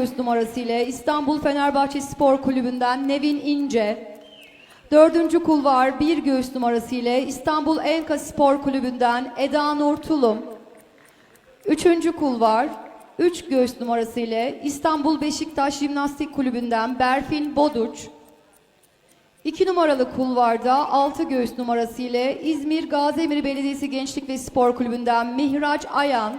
göğüs numarası ile İstanbul Fenerbahçe Spor Kulübü'nden Nevin İnce. Dördüncü kulvar bir göğüs numarası ile İstanbul Enka Spor Kulübü'nden Eda Nur Tulum. Üçüncü kulvar 3 göğüs numarası ile İstanbul Beşiktaş Jimnastik Kulübü'nden Berfin Boduç. 2 numaralı kulvarda 6 göğüs numarası ile İzmir Gaziemir Belediyesi Gençlik ve Spor Kulübü'nden Mihraç Ayan.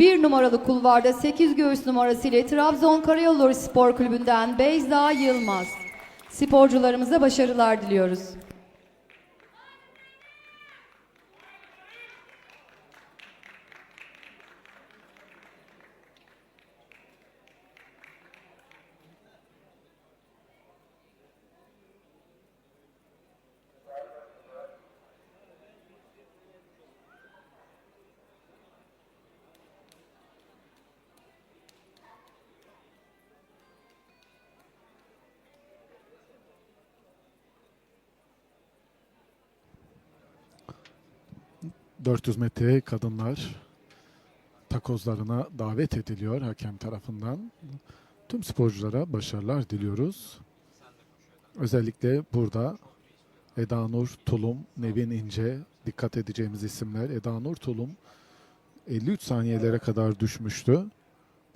1 numaralı kulvarda 8 göğüs numarası ile Trabzon Karayolları Spor Kulübü'nden Beyza Yılmaz. Sporcularımıza başarılar diliyoruz. 400 metre kadınlar takozlarına davet ediliyor hakem tarafından. Tüm sporculara başarılar diliyoruz. Özellikle burada Eda Nur Tulum, Nevin İnce dikkat edeceğimiz isimler. Eda Nur Tulum 53 saniyelere kadar düşmüştü.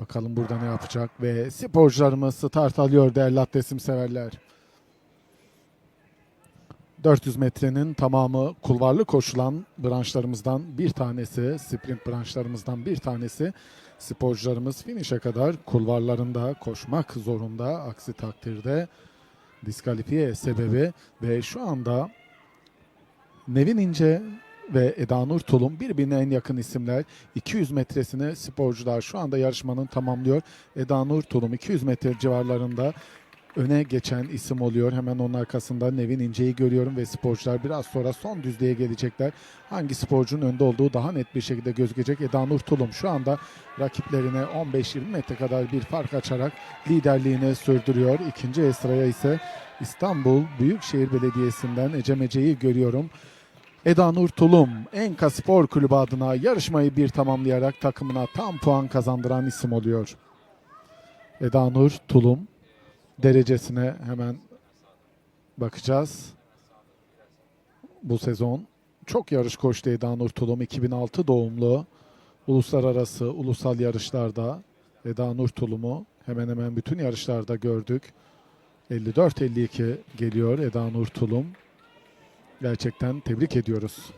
Bakalım burada ne yapacak ve sporcularımız start alıyor değerli atletim severler. 400 metrenin tamamı kulvarlı koşulan branşlarımızdan bir tanesi, sprint branşlarımızdan bir tanesi. Sporcularımız finişe kadar kulvarlarında koşmak zorunda. Aksi takdirde diskalifiye sebebi ve şu anda Nevin İnce ve Eda Nur Tulum birbirine en yakın isimler. 200 metresini sporcular şu anda yarışmanın tamamlıyor. Eda Nur Tulum 200 metre civarlarında öne geçen isim oluyor. Hemen onun arkasında Nevin İnce'yi görüyorum ve sporcular biraz sonra son düzlüğe gelecekler. Hangi sporcunun önde olduğu daha net bir şekilde gözükecek. Eda Nur Tulum şu anda rakiplerine 15-20 metre kadar bir fark açarak liderliğini sürdürüyor. İkinci sıraya ise İstanbul Büyükşehir Belediyesi'nden Ecem Ece'yi görüyorum. Eda Nur Tulum Enka Spor Kulübü adına yarışmayı bir tamamlayarak takımına tam puan kazandıran isim oluyor. Eda Nur Tulum derecesine hemen bakacağız. Bu sezon çok yarış koştu Eda Nur Tulum 2006 doğumlu. Uluslararası ulusal yarışlarda Eda Nur Tulum'u hemen hemen bütün yarışlarda gördük. 54-52 geliyor Eda Nur Tulum. Gerçekten tebrik ediyoruz.